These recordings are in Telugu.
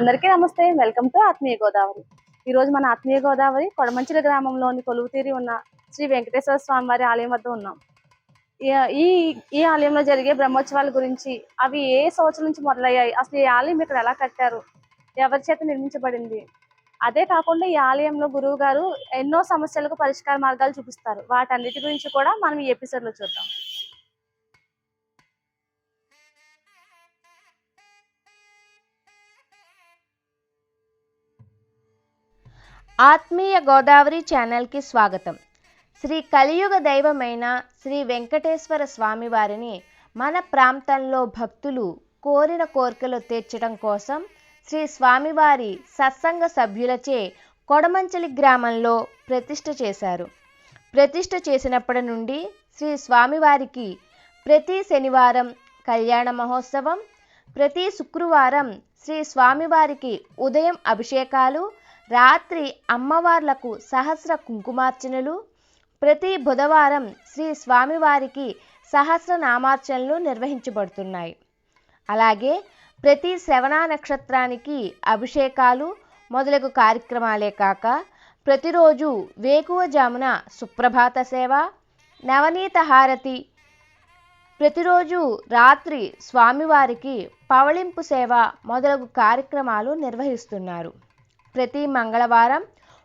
అందరికీ నమస్తే వెల్కమ్ టు ఆత్మీయ గోదావరి. ఈరోజు మన ఆత్మీయ గోదావరి కొడమంచిల గ్రామంలోని కొలువుతీరి ఉన్న శ్రీ వెంకటేశ్వర స్వామి వారి ఆలయం వద్ద ఉన్నాం. ఈ- ఈ ఈ ఆలయంలో జరిగే బ్రహ్మోత్సవాల గురించి అవి ఏ సంవత్సరం నుంచి మొదలయ్యాయి? అసలు ఈ ఆలయం ఇక్కడ ఎలా కట్టారు? ఎవరి చేత నిర్మించబడింది? అదే కాకుండా ఈ ఆలయంలో గురువు గారు ఎన్నో సమస్యలకు పరిష్కార మార్గాలు చూపిస్తారు. వాటన్నిటి గురించి కూడా మనం ఈ ఎపిసోడ్లో చూద్దాం. ఆత్మీయ గోదావరి ఛానల్కి స్వాగతం. శ్రీ కలియుగ దైవమైన శ్రీ వెంకటేశ్వర స్వామివారిని మన ప్రాంతంలో భక్తులు కోరిన కోరికలు తీర్చడం కోసం శ్రీ స్వామివారి సత్సంగ సభ్యులచే కొడమంచలి గ్రామంలో ప్రతిష్ఠ చేశారు. ప్రతిష్ఠ చేసినప్పటి నుండి శ్రీ స్వామివారికి ప్రతి శనివారం కళ్యాణ మహోత్సవం ప్రతి శుక్రవారం శ్రీ స్వామివారికి ఉదయం అభిషేకాలు రాత్రి అమ్మవార్లకు సహస్ర కుంకుమార్చనలు ప్రతి బుధవారం శ్రీ స్వామివారికి సహస్ర నామార్చనలు నిర్వహించబడుతున్నాయి. అలాగే ప్రతి శ్రవణ నక్షత్రానికి అభిషేకాలు మొదలగు కార్యక్రమాలే కాక ప్రతిరోజు వేకువజామున సుప్రభాత సేవ నవనీత హారతి ప్రతిరోజు రాత్రి స్వామివారికి పవళింపు సేవ మొదలగు కార్యక్రమాలు నిర్వహిస్తున్నారు. ప్రతి మంగళవారం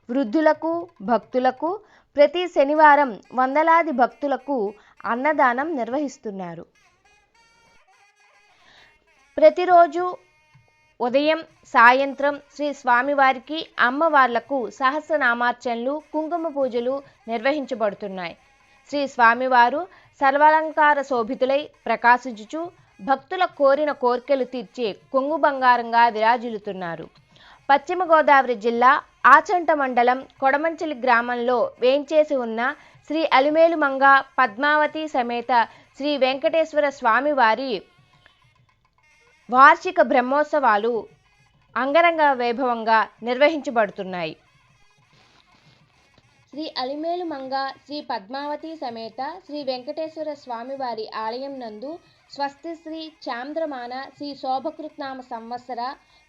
వృద్ధులకు భక్తులకు ప్రతి శనివారం వందలాది భక్తులకు అన్నదానం నిర్వహిస్తున్నారు. ప్రతిరోజు ఉదయం సాయంత్రం శ్రీ స్వామివారికి అమ్మవార్లకు సహస్రనామార్చనలు కుంకుమ పూజలు నిర్వహించబడుతున్నాయి. శ్రీ స్వామివారు సర్వాలంకార శోభితులై ప్రకాశించుచు భక్తుల కోరిన కోర్కెలు తీర్చే కొంగు బంగారంగా విరాజిల్లుతున్నారు. పశ్చిమ గోదావరి జిల్లా ఆచంట మండలం కొడమంచిలి గ్రామంలో వేయించేసి ఉన్న శ్రీ అలిమేలు మంగ పద్మావతి సమేత శ్రీ వెంకటేశ్వర స్వామివారి వార్షిక బ్రహ్మోత్సవాలు అంగరంగ వైభవంగా నిర్వహించబడుతున్నాయి. శ్రీ అలిమేలు మంగ శ్రీ పద్మావతి సమేత శ్రీ వెంకటేశ్వర స్వామివారి ఆలయం నందు స్వస్తి శ్రీ చాంద్రమాన శ్రీ శోభకృత్నామ సంవత్సర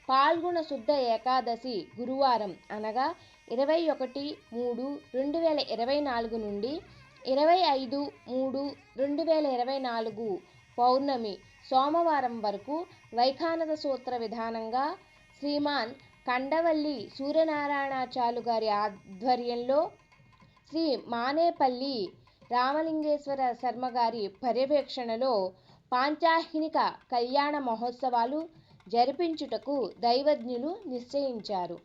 పాల్గొన శుద్ధ ఏకాదశి గురువారం అనగా ఇరవై ఒకటి మూడు రెండు వేల ఇరవై నాలుగు నుండి ఇరవై ఐదు మూడు రెండు వేల ఇరవై నాలుగు పౌర్ణమి సోమవారం వరకు వైఖానద సూత్ర విధానంగా శ్రీమాన్ కండవల్లి సూర్యనారాయణాచార్యులు గారి ఆధ్వర్యంలో శ్రీ మానేపల్లి రామలింగేశ్వర శర్మ గారి పర్యవేక్షణలో పాంచాహినిక కళ్యాణ మహోత్సవాలు జరిపించుటకు దైవజ్ఞులు నిశ్చయించారు.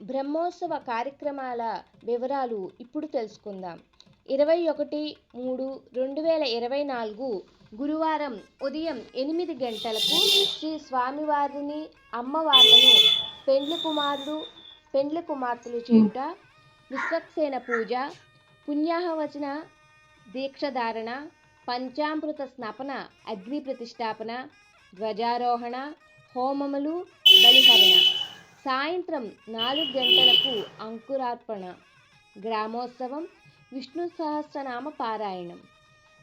బ్రహ్మోత్సవ కార్యక్రమాల వివరాలు ఇప్పుడు తెలుసుకుందాం. ఇరవై ఒకటి మూడు రెండు వేల ఇరవై నాలుగు గురువారం ఉదయం ఎనిమిది గంటలకు శ్రీ స్వామివారిని అమ్మవార్లను పెండ్లి కుమారుడు పెండ్లి కుమార్తెలు చేయుట విశ్వక్సేన పూజ పుణ్యాహవచన దీక్షధారణ పంచామృత స్నపన అగ్ని ప్రతిష్టాపన ధ్వజారోహణ హోమములు బలిహరణ. సాయంత్రం నాలుగు గంటలకు అంకురార్పణ. గ్రామోత్సవం విష్ణు సహస్రనామ పారాయణం.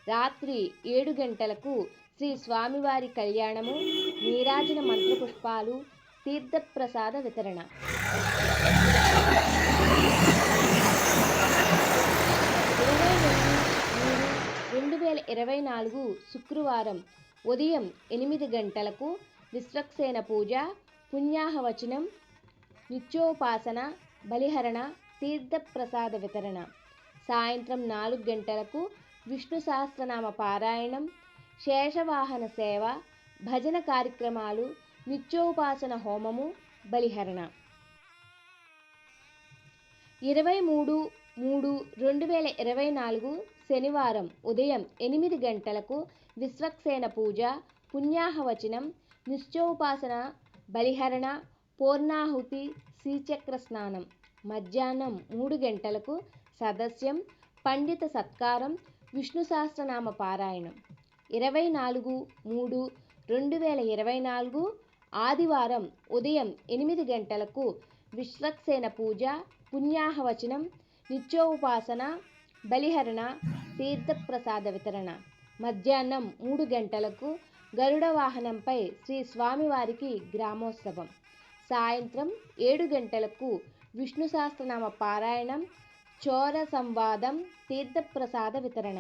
రాత్రి ఏడు గంటలకు శ్రీ స్వామివారి కళ్యాణము నీరాజన మంత్రపుష్పాలు తీర్థప్రసాద వితరణ. ఇరవై రెండు మూడు రెండు వేల ఇరవై నాలుగు శుక్రవారం ఉదయం ఎనిమిది గంటలకు విశ్వక్సేన పూజ పుణ్యాహవచనం నిత్యోపాసన బలిహరణ తీర్థప్రసాద వితరణ. సాయంత్రం నాలుగు గంటలకు విష్ణు సహస్రనామ పారాయణం శేషవాహన సేవ భజన కార్యక్రమాలు నిత్యోపాసన హోమము బలిహరణ. ఇరవై మూడు మూడు రెండు వేల ఇరవై నాలుగు శనివారం ఉదయం ఎనిమిది గంటలకు విశ్వక్సేన పూజ పుణ్యాహవచనం నిశ్చోపాసన బలిహరణ పూర్ణాహుతి శ్రీచక్ర స్నానం. మధ్యాహ్నం మూడు గంటలకు సదస్యం పండిత సత్కారం విష్ణు సహస్రనామ పారాయణం. ఇరవై నాలుగు మూడు రెండు వేల ఇరవై నాలుగు ఆదివారం ఉదయం ఎనిమిది గంటలకు విశ్వక్సేన పూజ పుణ్యాహవచనం నిత్యోపాసన బలిహరణ తీర్థప్రసాద వితరణ. మధ్యాహ్నం మూడు గంటలకు గరుడ వాహనంపై శ్రీ స్వామివారికి గ్రామోత్సవం. సాయంత్రం ఏడు గంటలకు విష్ణు సహస్రనామ పారాయణం చోర సంవాదం తీర్థప్రసాద వితరణ.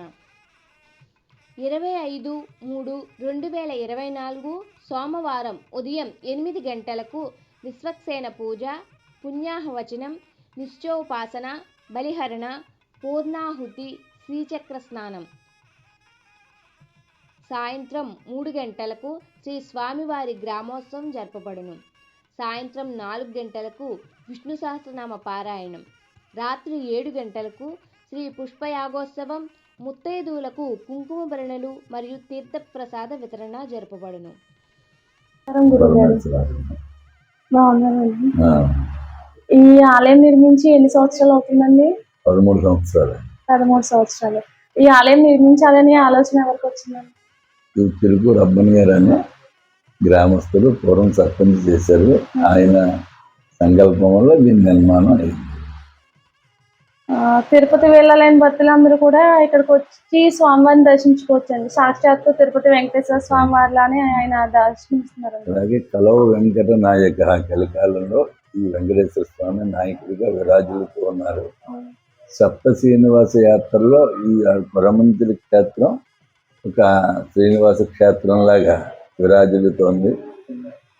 ఇరవై ఐదు మూడు రెండు వేల ఇరవై నాలుగు సోమవారం ఉదయం ఎనిమిది గంటలకు విశ్వక్సేన పూజ పుణ్యాహవచనం నిశ్చోపాసన బలిహరణ పూర్ణాహుతి శ్రీచక్ర స్నానం. సాయంత్రం మూడు గంటలకు శ్రీ స్వామివారి గ్రామోత్సవం జరపబడును. సాయంత్రం నాలుగు గంటలకు విష్ణు సహస్రనామ పారాయణం. రాత్రి ఏడు గంటలకు శ్రీ పుష్పయాగోత్సవం ముత్తైదువులకు కుంకుమ భరణలు మరియు తీర్థప్రసాద వితరణ జరపబడును. బాగున్నానండి. ఈ ఆలయం నిర్మించి ఎన్ని సంవత్సరాలు అవుతుందండి? పదమూడు సంవత్సరాలు. పదమూడు సంవత్సరాలు. ఈ ఆలయం నిర్మించాలని ఆలోచన ఎవరికి వచ్చిందండి? తిరుగు రబ్బన్ గారు అని గ్రామస్తులు పూర్వం సర్పంచ్ చేశారు. ఆయన సంకల్పం వల్ల దీని నిర్మాణం అయింది. తిరుపతి వెళ్ళలేని భక్తులందరూ కూడా ఇక్కడికి వచ్చి స్వామివారిని దర్శించుకోవచ్చండి. సాక్షాత్తు తిరుపతి వెంకటేశ్వర స్వామి వారిలానే ఆయన దర్శిస్తున్నారు అలాగే కలవ వెంకట నాయక కలికాలంలో ఈ వెంకటేశ్వర స్వామి నాయకుడిగా విరాజులుతూ ఉన్నారు. సప్త శ్రీనివాస యాత్రలో ఈ పరమంతుల క్షేత్రం ఒక శ్రీనివాస క్షేత్రం లాగా విరాజిల్లుతోంది.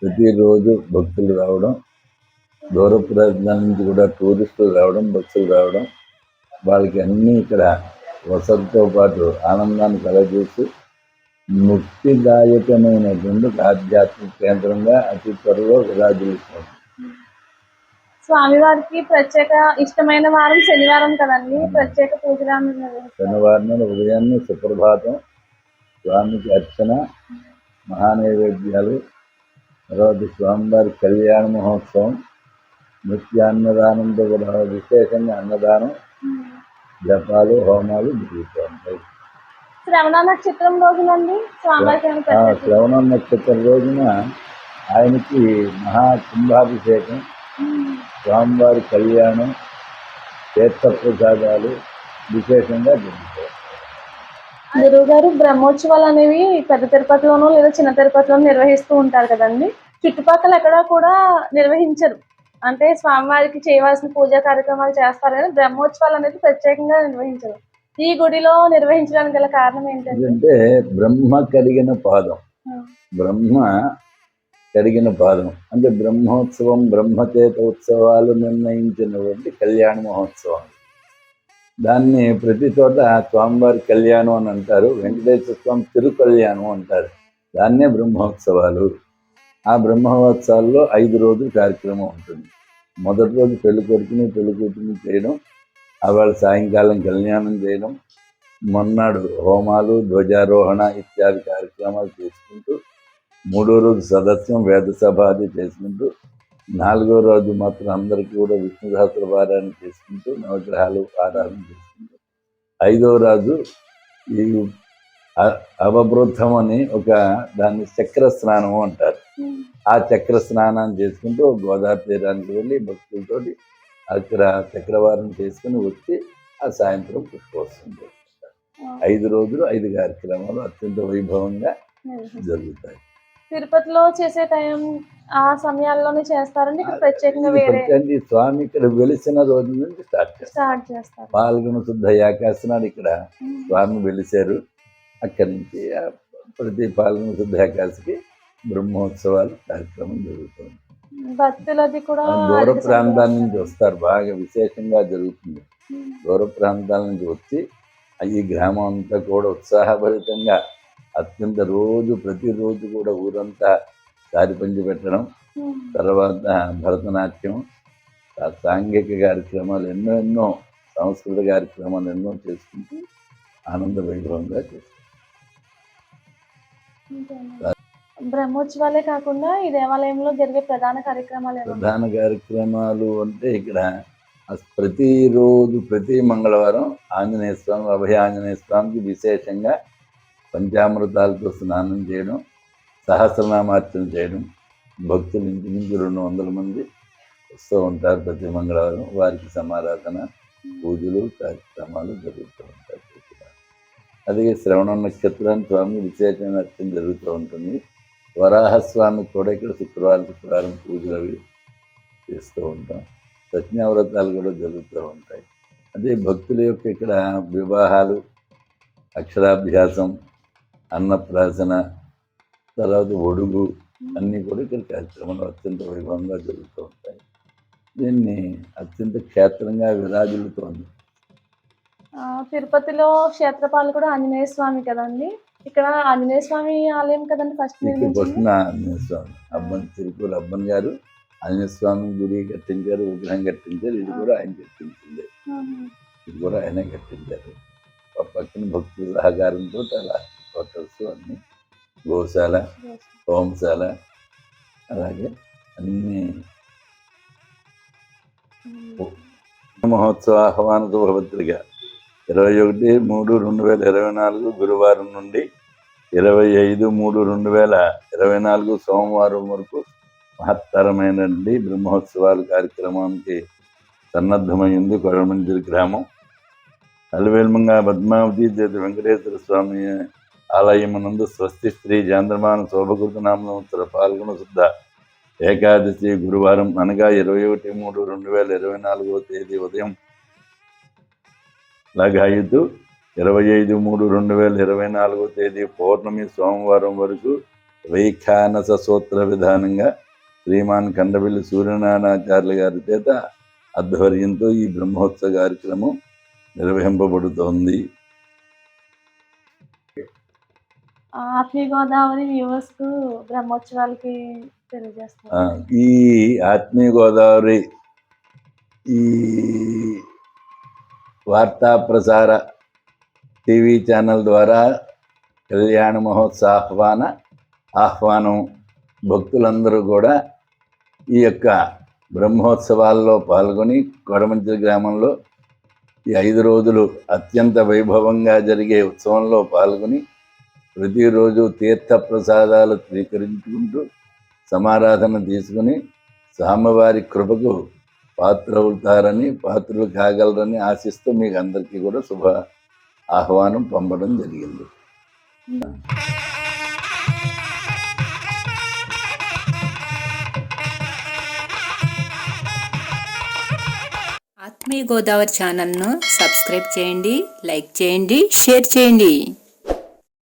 ప్రతిరోజు భక్తులు రావడం దూర ప్రాంతాల నుంచి కూడా టూరిస్టులు రావడం భక్తులు రావడం వాళ్ళకి అన్నీ ఇక్కడ వసతితో పాటు ఆనందాన్ని కలగజేసి ముక్తిదాయకమైనటువంటి ఒక ఆధ్యాత్మిక కేంద్రంగా అతి త్వరలో విరాజిల్లుతోంది. స్వామివారికి ప్రత్యేక ఇష్టమైన వారం శనివారం కదండి. ప్రత్యేక పూజలు శనివారం ఉదయాన్నే సుప్రభాతం. స్వామికి అర్చన మహానైవేద్యాలు తర్వాత స్వామివారి కళ్యాణ మహోత్సవం నిత్యాన్నదానంతో కూడా విశేషంగా అన్నదానం జపాలు హోమాలు జరుగుతూ ఉంటాయి శ్రవణ నక్షత్రం రోజునండి? శ్రవణ నక్షత్రం రోజున ఆయనకి మహా కుంభాభిషేకం స్వామివారి కళ్యాణం తీర్థప్రసాదాలు విశేషంగా జరుగుతాయి. గురువు గారు బ్రహ్మోత్సవాలు అనేవి పెద్ద తిరుపతిలోనూ లేదా చిన్న తిరుపతిలోనూ నిర్వహిస్తూ ఉంటారు కదండి. చుట్టుపక్కల ఎక్కడా కూడా నిర్వహించరు. అంటే స్వామివారికి చేయవలసిన పూజా కార్యక్రమాలు చేస్తారు కానీ బ్రహ్మోత్సవాలు అనేది ప్రత్యేకంగా నిర్వహించరు. ఈ గుడిలో నిర్వహించడానికి గల కారణం ఏంటంటే బ్రహ్మ కడిగిన పాదం. బ్రహ్మ కడిగిన పాదం. అంటే బ్రహ్మోత్సవం బ్రహ్మచేత ఉత్సవాలు నిర్ణయించినటువంటి కళ్యాణ మహోత్సవం. దాన్ని ప్రతి చోట స్వామివారి కళ్యాణం అని అంటారు వెంకటేశ్వర స్వామి తిరు కళ్యాణం అంటారు. దాన్నే బ్రహ్మోత్సవాలు. ఆ బ్రహ్మోత్సవాల్లో ఐదు రోజులు కార్యక్రమం ఉంటుంది. మొదటి రోజు పెళ్ళి కొడుకుని పెళ్ళి కూతురిని చేయడం వాళ్ళ సాయంకాలం కళ్యాణం చేయడం మొన్నాడు హోమాలు ధ్వజారోహణ ఇత్యాది కార్యక్రమాలు చేసుకుంటూ మూడో రోజు సదస్యం వేద సభ అది చేసుకుంటూ నాలుగో రోజు మాత్రం అందరికీ కూడా విష్ణు సహస్రపారాయణ చేసుకుంటూ నవగ్రహాలు ఆరాధన చేసుకుంటూ ఐదో రోజు ఈ అవబృద్ధం అని ఒక దాన్ని చక్ర స్నానం అంటారు. ఆ చక్ర స్నానం చేసుకుంటూ గోదావరి తీరానికి వెళ్ళి భక్తులతోటి అక్కడ చక్రవారం చేసుకుని వచ్చి ఆ సాయంత్రం పుష్పోత్సవం చేసుకుంటారు ఐదు రోజులు ఐదు కార్యక్రమాలు అత్యంత వైభవంగా జరుగుతాయి. తిరుపతిలో చేసే టైం ఆ సమయాల్లోనే చేస్తారండి. ఇక్కడ ప్రత్యేకంగా వేరే ఈ స్వామి ఇక్కడ వెలిసిన రోజు నుంచి స్టార్ట్ చేస్తారు. స్టార్ట్ చేస్తారు. పాల్గొన శుద్ధ ఏకాశనాడు ఇక్కడ స్వామి వెలిశారు. అక్కడి నుంచి ప్రతి పాల్గొన శుద్ధ ఏకాశికి బ్రహ్మోత్సవాలు కార్యక్రమం జరుగుతుంది. భక్తులది కూడా దూర ప్రాంతాల నుంచి వస్తారు. బాగా విశేషంగా జరుగుతుంది. దూర ప్రాంతాల నుంచి వచ్చి ఈ గ్రామం అంతా కూడా ఉత్సాహభరితంగా అత్యంత రోజు ప్రతిరోజు కూడా ఊరంతా దారి పంచి పెట్టడం. తర్వాత భరతనాట్యం సాంఘిక కార్యక్రమాలు ఎన్నో ఎన్నో సంస్కృత కార్యక్రమాలు ఎన్నో చేసుకుంటూ ఆనంద వైభవంగా చేస్తారు బ్రహ్మోత్సవాలే కాకుండా ఈ దేవాలయంలో జరిగే ప్రధాన కార్యక్రమాలు ప్రధాన కార్యక్రమాలు అంటే ఇక్కడ ప్రతిరోజు ప్రతి మంగళవారం ఆంజనేయ స్వామి అభయ ఆంజనేయ స్వామికి విశేషంగా పంచామృతాలతో స్నానం చేయడం సహస్రనామార్చన చేయడం భక్తులు ఇంచుమించు రెండు వందల మంది వస్తూ ఉంటారు ప్రతి మంగళవారం. వారికి సమారాధన పూజలు కార్యక్రమాలు జరుగుతూ ఉంటాయి అలాగే శ్రవణ నక్షత్రాన్ని స్వామి విశేషమైన అర్థం జరుగుతూ ఉంటుంది. వరాహస్వామి కూడా ఇక్కడ శుక్రవారం శుక్రవారం పూజలు అవి చేస్తూ ఉంటాం. సత్యవ్రతాలు కూడా జరుగుతూ ఉంటాయి. అదే భక్తుల యొక్క ఇక్కడ వివాహాలు అక్షరాభ్యాసం అన్నప్రాసన తర్వాత ఒడుగు అన్నీ కూడా ఇక్కడ కార్యక్రమాలు అత్యంత వైభవంగా జరుగుతూ ఉంటాయి. దీన్ని అత్యంత క్షేత్రంగా విరాజిల్లుతోంది. ఆ, తిరుపతిలో క్షేత్రపాలు కూడా ఆంజనేయ స్వామి కదండి? ఇక్కడ ఆంజనేయ స్వామి ఆలయం కదండి ఫస్ట్ వస్తున్న ఆంజనేయ స్వామి. అబ్బన్ తిరుపతి అబ్బన్ గారు ఆంజనేయ స్వామి గుడి కట్టించారు విగ్రహం కట్టించారు ఇది కూడా ఆయన కట్టించింది. ఇది కూడా ఆయనే కట్టించారు. పక్కన భక్తుల సహకారంతో అలా హోటల్స్ అన్నీ. గోశాల హోంశాల అలాగే అన్ని. మహోత్సవ ఆహ్వాన శుభపత్రిక ఇరవై ఒకటి మూడు రెండు వేల ఇరవై నాలుగు గురువారం నుండి ఇరవై ఐదు మూడు రెండు వేల ఇరవై నాలుగు సోమవారం వరకు మహత్తరమైనటువంటి బ్రహ్మోత్సవాల కార్యక్రమానికి సన్నద్ధమైంది కొడమంజిరి గ్రామం. అలవేల్మంగా పద్మావతి చేత వెంకటేశ్వర స్వామి ఆలయమునందు స్వస్తి శ్రీ చంద్రమాన శోభకృతనామోత్తర పాల్గొన శుద్ధ ఏకాదశి గురువారం అనగా ఇరవై ఒకటి మూడు రెండు వేల ఇరవై నాలుగవ తేదీ ఉదయం లగాయుతూ ఇరవై ఐదు మూడు రెండు వేల ఇరవై నాలుగో తేదీ పౌర్ణమి సోమవారం వరకు వైఖానస సూత్ర విధానంగా శ్రీమాన్ కండవిల్లి సూర్యనారాయణాచార్యుల గారి చేత ఆధ్వర్యంతో ఈ బ్రహ్మోత్సవ కార్యక్రమం నిర్వహింపబడుతోంది. ఆత్మీయ గోదావరి వ్యూవర్స్కు బ్రహ్మోత్సవాలకి తెలియజేస్తాను ఈ ఆత్మీయ గోదావరి ఈ వార్తా ప్రసార టీవీ ఛానల్ ద్వారా కళ్యాణ మహోత్సవ ఆహ్వాన ఆహ్వానం భక్తులందరూ కూడా ఈ యొక్క బ్రహ్మోత్సవాల్లో పాల్గొని కొడమంచి గ్రామంలో ఈ ఐదు రోజులు అత్యంత వైభవంగా జరిగే ఉత్సవంలో పాల్గొని ప్రతిరోజు తీర్థ ప్రసాదాలు స్వీకరించుకుంటూ సమారాధన తీసుకుని స్వామివారి కృపకు పాత్రవుతారని పాత్రలు కాగలరని ఆశిస్తూ మీకు అందరికీ కూడా శుభ ఆహ్వానం పంపడం జరిగింది. ఆత్మీయ గోదావరి ఛానల్ను సబ్స్క్రైబ్ చేయండి లైక్ చేయండి షేర్ చేయండి.